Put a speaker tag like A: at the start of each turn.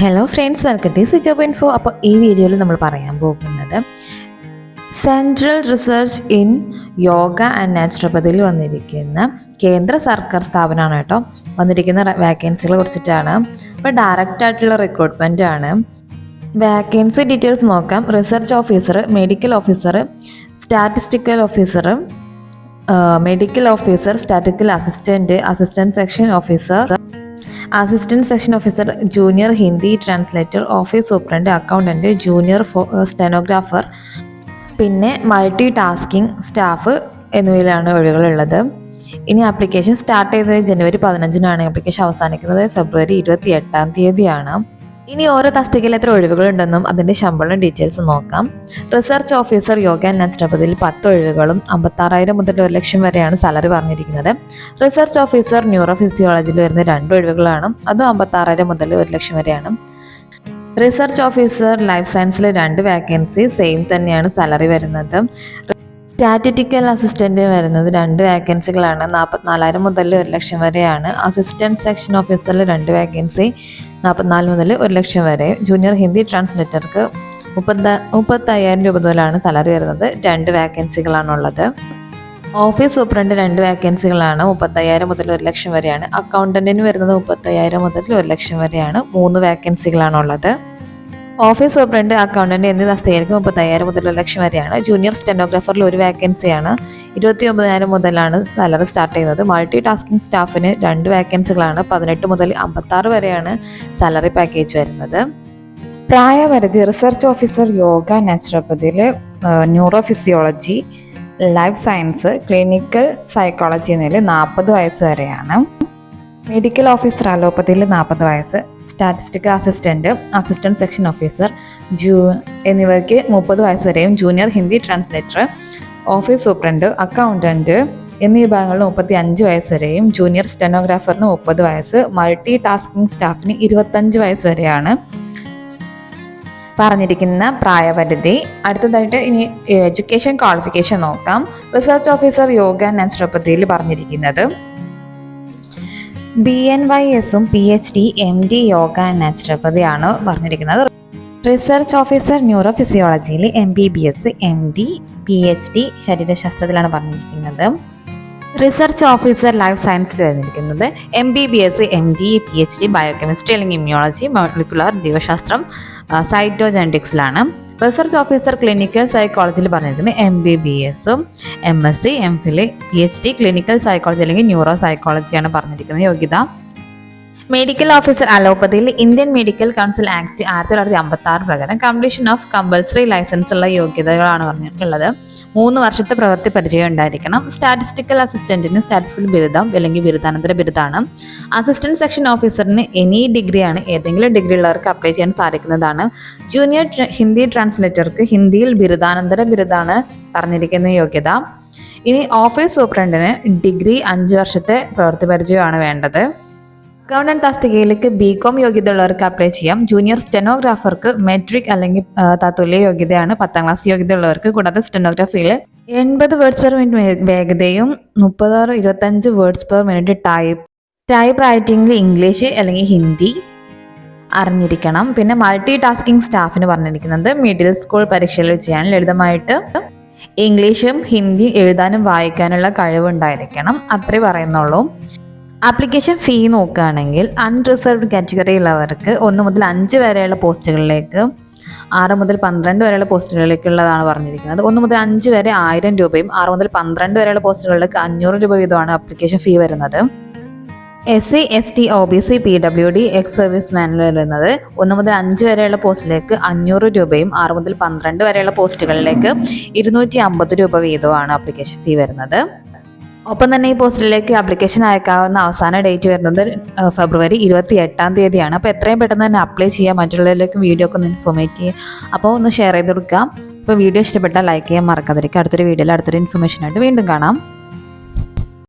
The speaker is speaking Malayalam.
A: Hello friends welcome to സിജോബ് info അപ്പോൾ ഈ വീഡിയോയിൽ നമ്മൾ പറയാൻ പോകുന്നത് central research in yoga and നാച്ചുറോപ്പതിയിൽ വന്നിരിക്കുന്ന കേന്ദ്ര സർക്കാർ സ്ഥാപനമാണ് കേട്ടോ. വന്നിരിക്കുന്ന വാക്കൻസികളെ കുറിച്ചിട്ടാണ്. അപ്പോൾ ഡയറക്റ്റ് ആയിട്ടുള്ള റിക്രൂട്ട്മെന്റ് ആണ്. വാക്കൻസി ഡീറ്റെയിൽസ് നോക്കാം. Research officer medical officer statistical officer medical officer statical assistant assistant section officer assistant session officer junior Hindi translator office superintendent accountant junior stenographer പിന്നെ മൾട്ടി ടാസ്കിംഗ് സ്റ്റാഫ് എന്നിവയിലാണ് ഒഴിവുകളുള്ളത് ഇനി ആപ്ലിക്കേഷൻ സ്റ്റാർട്ട് ചെയ്തത് ജനുവരി പതിനഞ്ചിനാണ്. ആപ്ലിക്കേഷൻ അവസാനിക്കുന്നത് ഫെബ്രുവരി ഇരുപത്തി എട്ടാം തീയതിയാണ്. ഇനി ഓരോ തസ്തികയിൽ എത്ര ഒഴിവുകളുണ്ടെന്നും അതിന്റെ ശമ്പളം ഡീറ്റെയിൽസ് നോക്കാം. റിസർച്ച് ഓഫീസർ യോഗ ആൻഡ് പത്ത് ഒഴിവുകളും അമ്പത്താറായിരം മുതൽ ഒരു ലക്ഷം വരെയാണ് സാലറി പറഞ്ഞിരിക്കുന്നത്. റിസർച്ച് ഓഫീസർ ന്യൂറോ ഫിസിയോളജിയിൽ വരുന്ന രണ്ട് ഒഴിവുകളാണ്. അതും അമ്പത്താറായിരം മുതൽ ഒരു ലക്ഷം വരെയാണ്. റിസർച്ച് ഓഫീസർ ലൈഫ് സയൻസിലെ രണ്ട് വേക്കൻസി സെയിം തന്നെയാണ് സാലറി വരുന്നത്. സ്റ്റാറ്റിറ്റിക്കൽ അസിസ്റ്റന്റ് വരുന്നത് രണ്ട് വേക്കൻസികളാണ് നാൽപ്പത്തിനാലായിരം മുതൽ ഒരു ലക്ഷം വരെയാണ്. അസിസ്റ്റന്റ് സെക്ഷൻ ഓഫീസറിൽ രണ്ട് വേക്കൻസി നാൽപ്പത്തിനാല് മുതൽ ഒരു ലക്ഷം വരെ. ജൂനിയർ ഹിന്ദി ട്രാൻസ്ലേറ്റർക്ക് മുപ്പത്ത മുപ്പത്തയ്യായിരം രൂപ മുതലാണ് സാലറി വരുന്നത്. രണ്ട് വേക്കൻസികളാണുള്ളത് ഓഫീസ് സൂപ്രണ്ട് രണ്ട് വേക്കൻസികളാണ് മുപ്പത്തയ്യായിരം മുതൽ ഒരു ലക്ഷം വരെയാണ്. അക്കൗണ്ടന്റിന് വരുന്നത് മുപ്പത്തയ്യായിരം മുതൽ ഒരു ലക്ഷം വരെയാണ്. മൂന്ന് വാക്കൻസികളാണുള്ളത് ഓഫീസ് സൂപ്രണ്ട് അക്കൗണ്ടന്റ് എന്നീ തസ്തികൾക്ക് മുപ്പത്തയ്യായിരം ഒരു ലക്ഷം വരെയാണ്. ജൂനിയർ സ്റ്റെനോഗ്രാഫറിൽ ഒരു വാക്കൻസിയാണ്. ഇരുപത്തി ഒമ്പതിനായിരം മുതലാണ് സാലറി സ്റ്റാർട്ട് ചെയ്യുന്നത്. മൾട്ടി ടാസ്കിംഗ് സ്റ്റാഫിന് രണ്ട് വാക്കൻസികളാണ്. പതിനെട്ട് മുതൽ അമ്പത്താറ് വരെയാണ് സാലറി പാക്കേജ് വരുന്നത്. പ്രായപരിധി research officer yoga നാച്ചുറോപ്പതിയിൽ neuro physiology life science clinical psychology എന്നതിൽ നാൽപ്പത് വയസ്സ് വരെയാണ്. മെഡിക്കൽ ഓഫീസർ അലോപ്പതിയിൽ നാൽപ്പത് വയസ്സ്. Statistical assistant assistant section officer ജൂ എന്നിവർക്ക് മുപ്പത് വയസ്സ് വരെയും junior Hindi translator office superintendent accountant എന്നീ വിഭാഗങ്ങളിൽ മുപ്പത്തി അഞ്ച് വയസ്സ് വരെയും ജൂനിയർ സ്റ്റെനോഗ്രാഫറിന് മുപ്പത് വയസ്സ് മൾട്ടി ടാസ്കിംഗ് സ്റ്റാഫിന് ഇരുപത്തഞ്ച് വയസ്സ് വരെയാണ് പറഞ്ഞിരിക്കുന്ന പ്രായപരിധി. അടുത്തതായിട്ട് ഇനി എഡ്യൂക്കേഷൻ ക്വാളിഫിക്കേഷൻ നോക്കാം. റിസർച്ച് ഓഫീസർ യോഗ നാച്ചുറോപ്പതിയിൽ പറഞ്ഞിരിക്കുന്നത് ബി എൻ വൈ എസും P H D M D yoga and നാച്ചുറോപ്പതിയാണ് പറഞ്ഞിരിക്കുന്നത്. Research officer neuro ഫിസിയോളജിയിൽ M B B S M D P H D ശരീരശാസ്ത്രത്തിലാണ് പറഞ്ഞിരിക്കുന്നത്. റിസർച്ച് ഓഫീസർ ലൈഫ് സയൻസിൽ വരുന്നിരിക്കുന്നത് M B B S M D P H D biochemistry അല്ലെങ്കിൽ ഇമ്മ്യൂണോളജി മോളിക്കുലർ ജീവശാസ്ത്രം സൈറ്റോജനറ്റിക്സിലാണ് റിസർച്ച് ഓഫീസർ ക്ലിനിക്കൽ സൈക്കോളജിയിൽ പറഞ്ഞിരിക്കുന്നത് എം ബി ബി എസും M S C M Phil P H D clinical psychology അല്ലെങ്കിൽ ന്യൂറോ സൈക്കോളജിയാണ് പറഞ്ഞിരിക്കുന്നത്. യോഗ്യത മെഡിക്കൽ ഓഫീസർ അലോപ്പതിയിൽ ഇന്ത്യൻ മെഡിക്കൽ കൗൺസിൽ ആക്ട് ആയിരത്തി തൊള്ളായിരത്തി അമ്പത്തി ആറ് പ്രകാരം കംപ്ലീഷൻ ഓഫ് കമ്പൽസറി ലൈസൻസ് ഉള്ള യോഗ്യതകളാണ് പറഞ്ഞിട്ടുള്ളത്. മൂന്ന് വർഷത്തെ പ്രവൃത്തി പരിചയം ഉണ്ടായിരിക്കണം. സ്റ്റാറ്റിസ്റ്റിക്കൽ അസിസ്റ്റന്റിന് സ്റ്റാറ്റിസ്റ്റിക്കൽ ബിരുദം അല്ലെങ്കിൽ ബിരുദാനന്തര ബിരുദമാണ് അസിസ്റ്റന്റ് സെക്ഷൻ ഓഫീസറിന് എനി ഡിഗ്രിയാണ് ഏതെങ്കിലും ഡിഗ്രി ഉള്ളവർക്ക് അപ്ലൈ ചെയ്യാൻ സാധിക്കുന്നതാണ്. ജൂനിയർ ഹിന്ദി ട്രാൻസ്ലേറ്റർക്ക് ഹിന്ദിയിൽ ബിരുദാനന്തര ബിരുദമാണ് പറഞ്ഞിരിക്കുന്ന യോഗ്യത. ഇനി ഓഫീസ് സൂപ്രണ്ടിന് ഡിഗ്രി അഞ്ച് വർഷത്തെ പ്രവൃത്തി പരിചയമാണ് വേണ്ടത്. അക്കൗണ്ടന്റ് തസ്തികയിലേക്ക് ബി കോം യോഗ്യതയുള്ളവർക്ക് അപ്ലൈ ചെയ്യാം. ജൂനിയർ സ്റ്റെനോഗ്രാഫർക്ക് മെട്രിക് അല്ലെങ്കിൽ തത്തുല്യ യോഗ്യതയാണ് പത്താം ക്ലാസ് യോഗ്യത ഉള്ളവർക്ക് കൂടാതെ സ്റ്റെനോഗ്രാഫിയിൽ എൺപത് വേർഡ്സ് പെർ മിനിറ്റ് വേഗതയും മുപ്പതാറ് ഇരുപത്തഞ്ച് words per minute type type റൈറ്റിംഗിൽ English അല്ലെങ്കിൽ ഹിന്ദി അറിഞ്ഞിരിക്കണം. പിന്നെ മൾട്ടി ടാസ്കിംഗ് സ്റ്റാഫിന് പറഞ്ഞിരിക്കുന്നത് മിഡിൽ സ്കൂൾ പരീക്ഷയിൽ ചെയ്യാൻ ലളിതമായിട്ട് ഇംഗ്ലീഷും ഹിന്ദിയും എഴുതാനും വായിക്കാനുള്ള കഴിവുണ്ടായിരിക്കണം. അത്രേ പറയുന്നുള്ളൂ. ആപ്ലിക്കേഷൻ ഫീ നോക്കുകയാണെങ്കിൽ അൺറിസർവ്ഡ് കാറ്റഗറി ഉള്ളവർക്ക് ഒന്ന് മുതൽ അഞ്ച് വരെയുള്ള പോസ്റ്റുകളിലേക്ക് ആറ് മുതൽ പന്ത്രണ്ട് വരെയുള്ള പോസ്റ്റുകളിലേക്കുള്ളതാണ് പറഞ്ഞിരിക്കുന്നത്. ഒന്ന് മുതൽ അഞ്ച് വരെ ആയിരം രൂപയും ആറ് മുതൽ പന്ത്രണ്ട് വരെയുള്ള പോസ്റ്റുകളിലേക്ക് അഞ്ഞൂറ് രൂപ വീതമാണ് ആപ്ലിക്കേഷൻ ഫീ വരുന്നത് S C S T O B C P W D ex service മാനിൽ വരുന്നത് ഒന്ന് മുതൽ അഞ്ച് വരെയുള്ള പോസ്റ്റിലേക്ക് അഞ്ഞൂറ് രൂപയും ആറ് മുതൽ പന്ത്രണ്ട് വരെയുള്ള പോസ്റ്റുകളിലേക്ക് ഇരുന്നൂറ്റി അമ്പത് രൂപ വീതമാണ് ആപ്ലിക്കേഷൻ ഫീ വരുന്നത്. ഒപ്പം തന്നെ ഈ പോസ്റ്റിലേക്ക് അപ്ലിക്കേഷൻ അയക്കാവുന്ന അവസാന ഡേറ്റ് വരുന്നത് ഫെബ്രുവരി ഇരുപത്തി എട്ടാം തീയതിയാണ്. അപ്പോൾ എത്രയും പെട്ടെന്ന് തന്നെ അപ്ലൈ ചെയ്യാം. മറ്റുള്ളവരിലേക്കും വീഡിയോ ഒക്കെ ഒന്ന് ഇൻഫോർമേറ്റ് ചെയ്യുക അപ്പോൾ ഒന്ന് ഷെയർ ചെയ്ത് കൊടുക്കുക അപ്പോൾ വീഡിയോ ഇഷ്ടപ്പെട്ടാൽ ലൈക്ക് ചെയ്യാൻ മറക്കാതിരിക്കുക. അടുത്തൊരു വീഡിയോയിൽ അടുത്തൊരു ഇൻഫർമേഷനായിട്ട് വീണ്ടും കാണാം.